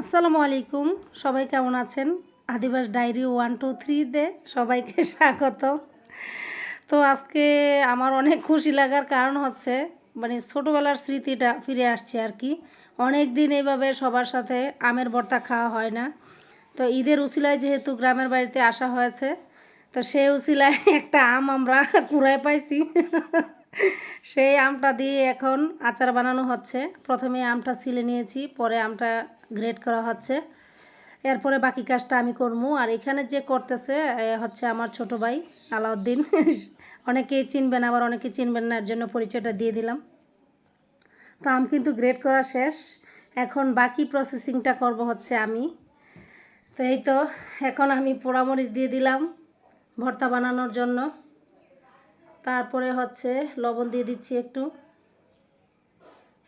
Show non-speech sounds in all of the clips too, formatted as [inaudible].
আসসালামু আলাইকুম। সবাই কেমন আছেন? আদিবাস ডায়েরি ওয়ান, টু, থ্রিতে সবাইকে [laughs] স্বাগত। তো আজকে আমার অনেক খুশি লাগার কারণ হচ্ছে মানে ছোটোবেলার স্মৃতিটা ফিরে আসছে আর কি। অনেক দিন এইভাবে সবার সাথে আমের ভর্তা খাওয়া হয় না। তো ঈদের উসিলায় যেহেতু গ্রামের বাড়িতে আসা হয়েছে, তো সেই উসিলায় [laughs] একটা আম আমরা কুড়ায় পাইছি। সেই আমটা দিয়ে এখন আচার বানানো হচ্ছে। প্রথমে আমটা ছিলে নিয়েছি, পরে আমটা গ্রেড করা হচ্ছে। এরপরে বাকি কাজটা আমি করব। আর এখানে যে করতেছে হচ্ছে আমার ছোট ভাই আলাউদ্দিন। [laughs] অনেকেই চিনবেন, আবার অনেকে চিনবেন না, এর জন্য পরিচয়টা দিয়ে দিলাম। তো আম কিন্তু গ্রেড করা শেষ। এখন বাকি প্রসেসিংটা করব হচ্ছে আমি। তো এই তো, এখন আমি পোড়ামরিচ দিয়ে দিলাম ভর্তা বানানোর জন্য। তারপরে হচ্ছে লবণ দিয়ে দিচ্ছি একটু।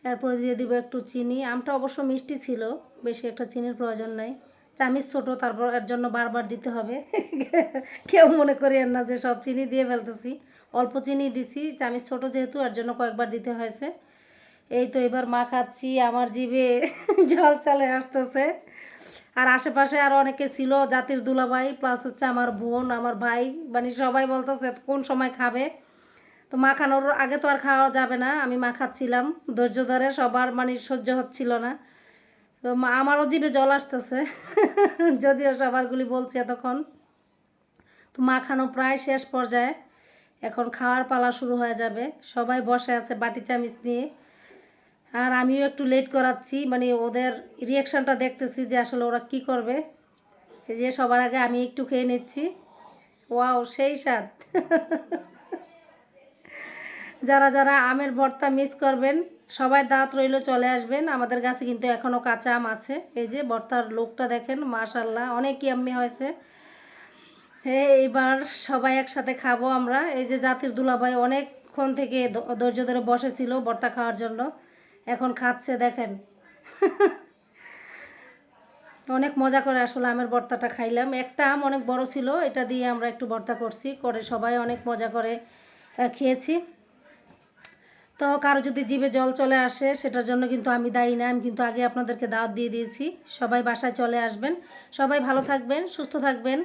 এরপরে দিয়ে দিব একটু চিনি। আমটা অবশ্য মিষ্টি ছিল, বেশি একটা চিনির প্রয়োজন নাই। চামিচ ছোটো, তারপর এর জন্য বারবার দিতে হবে। [laughs] কেউ মনে করেন না যে সব চিনি দিয়ে ফেলতেছি। অল্প চিনি দিছি, চামিচ ছোটো যেহেতু, এর জন্য কয়েকবার দিতে হয়েছে। এই তো এবার মা খাচ্ছি, আমার জিভে [laughs] জল চলে আসতেছে। আর আশেপাশে আরও অনেকে ছিল, জাতির দুলাভাই প্লাস হচ্ছে আমার বোন, আমার ভাই মানে সবাই বলতেছে কোন সময় খাবে। তো মাখানোর আগে তো আর খাওয়া যাবে না, আমি মাখাচ্ছিলাম ধৈর্য ধরে সবার মানে সহ্য হচ্ছিল না। তো আমারও জিভে জল আসতেছে, [laughs] যদিও সবারগুলি বলছি এতক্ষণ। তো মাখানো প্রায় শেষ পর্যায়ে, এখন খাওয়ার পালা শুরু হয়ে যাবে। সবাই বসে আছে বাটি চামিচ নিয়ে। আর আমিও একটু লেট করাচ্ছি মানে ওদের রিয়াকশানটা দেখতেছি যে আসলে ওরা কি করবে। যে সবার আগে আমি একটু খেয়ে নিচ্ছি। ওয়াও, সেই স্বাদ। [laughs] যারা যারা আমের ভর্তা মিস করবেন, সবাই দাঁত রইল চলে আসবেন। আমাদের কাছে কিন্তু এখনও কাঁচা আম আছে। এই যে ভর্তার লোকটা দেখেন মাশাল্লাহ অনেক ইয়াম্মি হয়েছে। হ্যাঁ এবার সবাই একসাথে খাব আমরা। এই যে জাতির দুলাভাই অনেকক্ষণ থেকে ধৈর্য ধরে বসেছিল ভর্তা খাওয়ার জন্য। এখন খাচ্ছে, দেখেন। [laughs] অনেক মজা করে আসলে আমের ভর্তাটা খাইলাম। একটা আম অনেক বড় ছিল, এটা দিয়ে আমরা একটু ভর্তা করছি। করে সবাই অনেক মজা করে খেয়েছি। তো কারও যদি জিভে জল চলে আসে, সেটার জন্য কিন্তু আমি দায়ী না। আমি কিন্তু আগে আপনাদেরকে দাওয়াত দিয়ে দিয়েছি। সবাই বাসায় চলে আসবেন। সবাই ভালো থাকবেন, সুস্থ থাকবেন।